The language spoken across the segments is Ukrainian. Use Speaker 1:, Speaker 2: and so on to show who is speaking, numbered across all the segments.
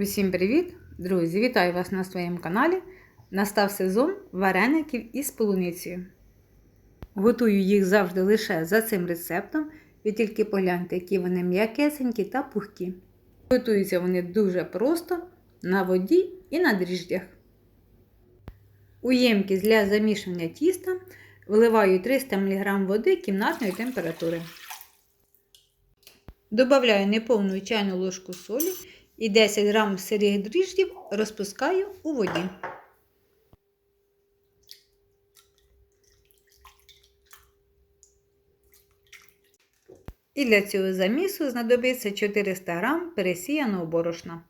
Speaker 1: Усім привіт! Друзі! Вітаю вас на своєму каналі. Настав сезон вареників із полуницею. Готую їх завжди лише за цим рецептом. Ви тільки погляньте, які вони м'якесенькі та пухкі. Готуються вони дуже просто на воді і на дріждях. У ємкість для замішування тіста виливаю 300 мг води кімнатної температури. Добавляю неповну чайну ложку солі і 10 грам сирих дріждів розпускаю у воді. І для цього замісу знадобиться 400 грам пересіяного борошна.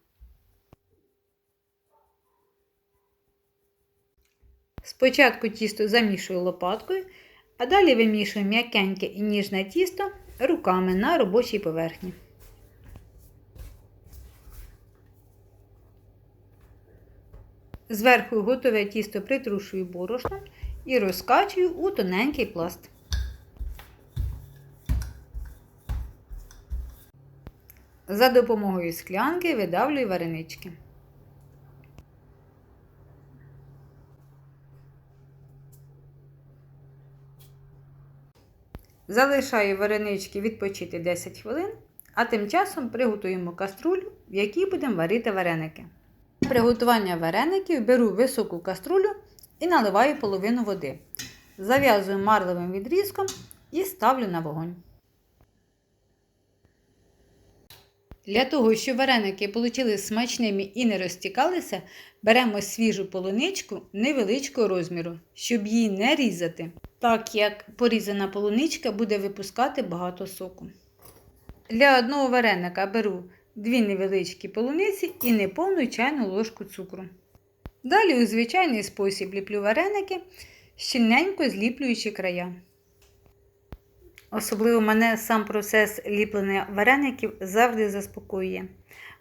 Speaker 1: Спочатку тісто замішую лопаткою, а далі вимішую м'якеньке і ніжне тісто руками на робочій поверхні. Зверху готове тісто притрушую борошном і розкачую у тоненький пласт. За допомогою склянки видавлюю варенички. Залишаю варенички відпочити 10 хвилин, а тим часом приготуємо каструлю, в якій будемо варити вареники. Приготування вареників беру високу каструлю і наливаю половину води. Зав'язую марлевим відрізком і ставлю на вогонь. Для того, щоб вареники получили смачними і не розтікалися, беремо свіжу полуничку невеличкого розміру, щоб її не різати, так як порізана полуничка буде випускати багато соку. Для одного вареника беру дві невеличкі полуниці і неповну чайну ложку цукру. Далі у звичайний спосіб ліплю вареники, щільненько зліплюючи края. Особливо мене сам процес ліплення вареників завжди заспокоює.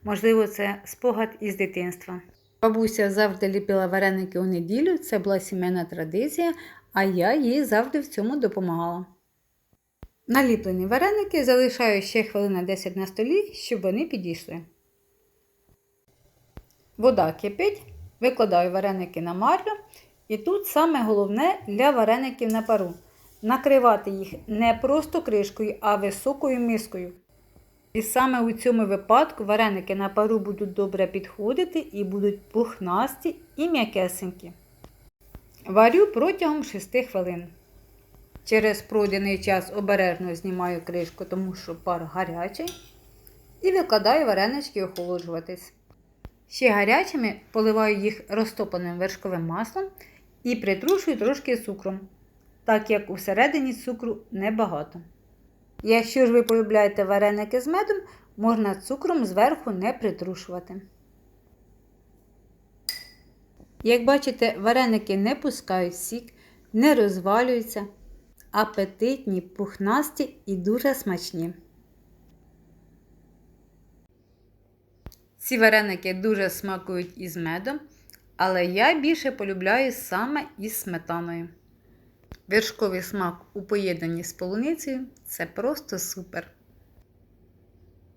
Speaker 1: Можливо, це спогад із дитинства. Бабуся завжди ліпила вареники у неділю, це була сімейна традиція, а я їй завжди в цьому допомагала. Наліплені вареники залишаю ще хвилина 10 на столі, щоб вони підійшли. Вода кипить, викладаю вареники на марлю. І тут саме головне для вареників на пару. Накривати їх не просто кришкою, а високою мискою. І саме у цьому випадку вареники на пару будуть добре підходити і будуть пухнасті і м'якесенькі. Варю протягом 6 хвилин. Через пройдений час обережно знімаю кришку, тому що пар гарячий. І викладаю варенички охолоджуватись. Ще гарячими поливаю їх розтопленим вершковим маслом і притрушую трошки цукром, так як усередині цукру небагато. Якщо ж ви полюбляєте вареники з медом, можна цукром зверху не притрушувати. Як бачите, вареники не пускають сік, не розвалюються, апетитні, пухнасті і дуже смачні. Ці вареники дуже смакують із медом, але я більше полюбляю саме із сметаною. Вершковий смак у поєднанні з полуницею це просто супер.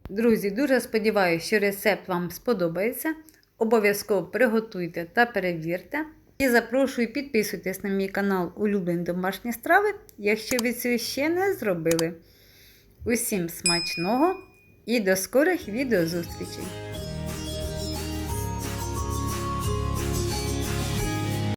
Speaker 1: Друзі, дуже сподіваюся, що рецепт вам сподобається. Обов'язково приготуйте та перевірте. І запрошую підписуйтесь на мій канал Улюблені домашні страви, якщо ви цього ще не зробили. Усім смачного і до скорих відеозустрічей!